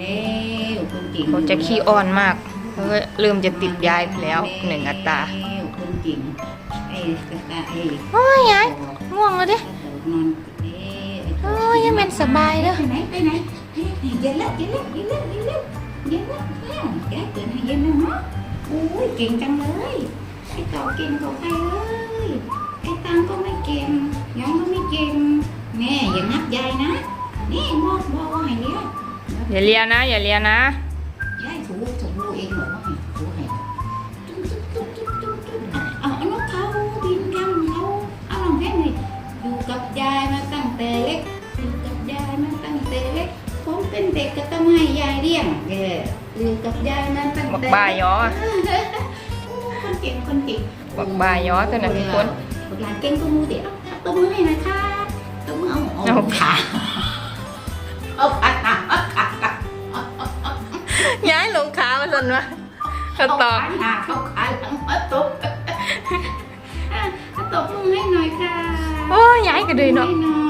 เน่คนจริงเขาจะขี้อ้อนมากเขาก็เริ่มจะติดยายไปแล้วหนึ่งอัตราคนจริงไอ้กระตาไอ้โอ้ยยายง่วงแล้วดินอนเอ้โอ้ยยังเป็นสบายเด้อไปไหนไปไหนเฮ้ยเย็นแล้วเย็นแล้วเย็นแล้วเย็นแล้วเย็นแล้วแกเกิดให้เย็นแล้วเนาะโอ้ยเก่งจังเลยไอ้ต่อเก่งกว่าใครเลยไอ้ตังก็ไม่เก่งยองก็ไม่เก่งแม่อย่างับยายนะนี่บอกบอกว่าให้เลี้ยง อย่าเลียนะ อย่าเลียนะยายถูถูเองเหรอว่าให้ถูให้จุ๊บจุ๊บจุ๊บจุ๊บจุ๊บจุ๊บเอาเอานกเขาบินกำเขาเอาลองเพลงเลยอยู่กับยายมาตั้งแต่เล็กอยู่กับยายมาตั้งแต่เล็กผมเป็นเด็กก็ต้องให้ยายเลี้ยงเอออยู่กับยายมาตั้งบักแต่บายย้อคนเก่งคนเก่งบักบายย้อตัวนั้นทุกคนบักหลานเก่งตัวมือเดี๋ยวตัวมือให้นะคะตัวมือเอาเอาขาเอาขา ย้ายลงขามาสนวะเขาตอกขาเขาขาหลังมาตบอะเอาตบมือให้หน่อยค่ะ โอ้ยย้ายก็เลยเนาะให้หน่อย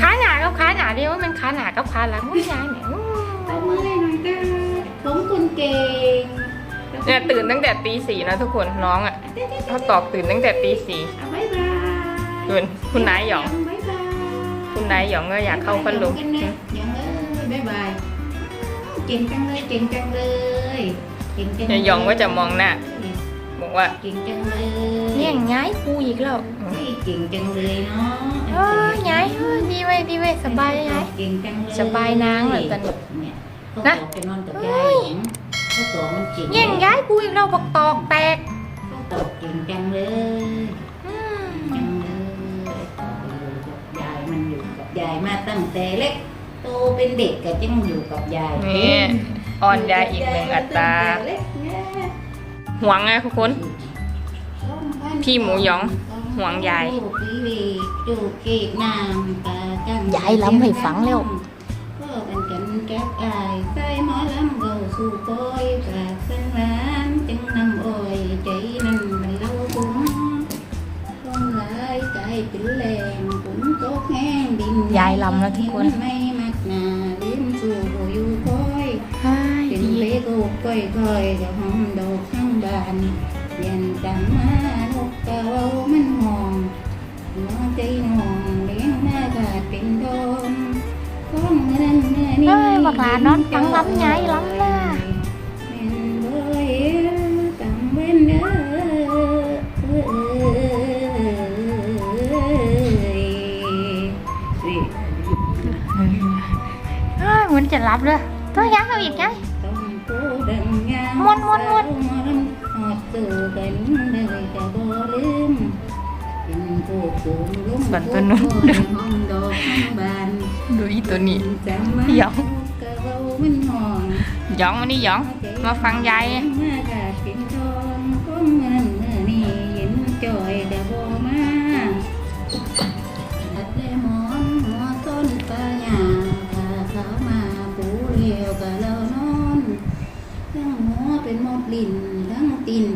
ขาหนากับขาหนาเดียวว่ามันขาหนากับขาหลังโอ้ยย้ายเนี่ยตบมือให้หน่อยค่ะผมคนเก่งเนี่ยตื่นตั้งแต่ตีสี่นะทุกคนน้องอะเขาตอกตื่นตั้งแต่ตีสี่เอาบ๊ายบายส่วนคุณนายหยองบ๊ายบายคุณนายหยองก็อยากเข้าพัดลมกันนะหยองเอ้ยบ๊ายบาย เก่งจังเลยเก่งจังเลยเก่งจังเลเนี่ยหยองก็จะมองหน้าบอกว่าเก่งจังเลยเนี่ยย้ายกูอีกแล้วเฮ้ยเก่งจังเลยเนาะเอ้ยย้ายเอ้ยดีเว้ยดีเว้ยสบายย้ายเก่งจังเลยสบายนางเหรอตอนนี้เนี่ยเขานะบอกไปนอนกับยายเห็นเขาสอนมันเก่งแย่งย้ายกูอีกแล้วบอกตอกแตกเขาตอบเก่งจังเลยอืมจังเลยต่ออยู่กับยายมันอยู่กับยายมาตั้งแต่เล็ก โตเป็นเด็กก็ยังอยู่กับยายนี่อ่อนยายอีกหนึ่งอัตราตั้งแต่เล็กเนี่ยห่วงไงทุกคน พี่หมูหยองห่วงยายจูเกกน้ำตาจังยายล้ำให้ฟังแล้วก็เป็นกันแก๊บอายใส่หมอลำเราสู่ปอยปากสันหวานจังน้ำอ้อยใจนั้นมันเล่าคุ้มต้องหลายใจเป็นแรงฝนตกแห้งดินยายลำแล้วทุกคน ก้อยก้อยจะหอมดอกข้างบานเย็นจำมานกกะเว้ามันหอมหัวใจหอมเลี้ยงหน้าขาดเป็นทองท้องเงินเนื้อนี่เอ้ยบักหลานนอนฟังล้ำยายล้ำน่ะเป็นบ่อยตังเว้นเด้อเอ้ยเอ้ยเหมือน จะรับเลยตัวยังเอาอีกไงต้องโตดังงามม่วนม่วนม่วนหอดสู่กันเลยจะบ่ลืมเป็นผู้สูงลุ่มบันตัวนู้นห้องดอกห้องบานดูอีตัวนี้จำมาหยองกะเว้ามันหองหยองมานี่หยอง มาฟังยาย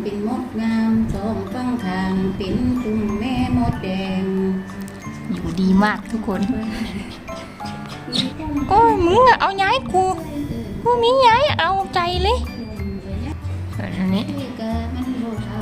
เป็นมดงามสองฟังทางเป็นจุ่มแม่มดแดง อยู่ดีมากทุกคน โอ้ยมึงอะเอาย้ายกูกูมีย้ายเอาใจเลยอันนี้ที่กะมันโบเท่า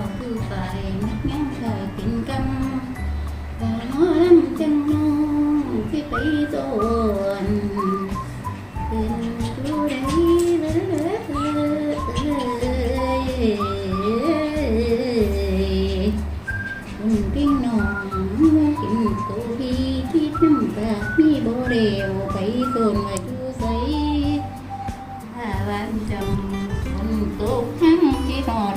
องกินตัวพี่ที่น้ำตามีโบเรวไปโซนมาดูใสถ้าวันจำฝนตกทั้งที่หอด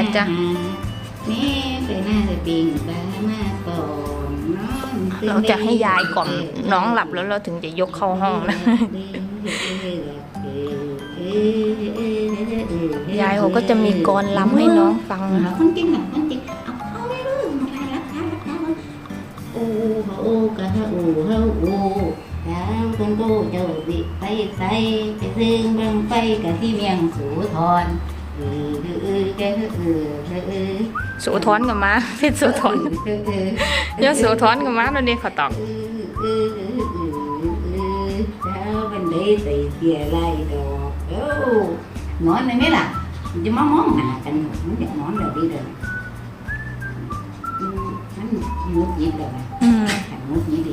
นะจ๊ะแม่ไปหน้าจะปิงตามาก่อนนอนเราจะให้ยายก่อมน้องหลับแล้วเราถึงจะยกเข้าห้องนะยายเขาก็จะมีกรล้ำให้น้องฟังนะคะคนจริงอะคนจริงเอาเอาไม่รู้มาไปรักษารักษาโอ้เฮาโอ้กะเฮาโอ้เฮาโอ้ ดาวคนโตเจ้าสิไปใส่ไปซึ่งเบิ่งไปกะที่เมียงสูทอนเออเออเออเออเออเออเออสูทอนกับมาเพชรสูทอนเออเออเดี๋ยวสูทอนกับมาแล้วนี่เขาตอบเออเออเออเออเออดาวบันไดใส่เสียไรดอกโอ้นอนได้ไหมล่ะจะมามองหน้ากันมันจะนอนแบบนี้เลยอืมมันมุดยิบเลยอืมขันมุดยิบ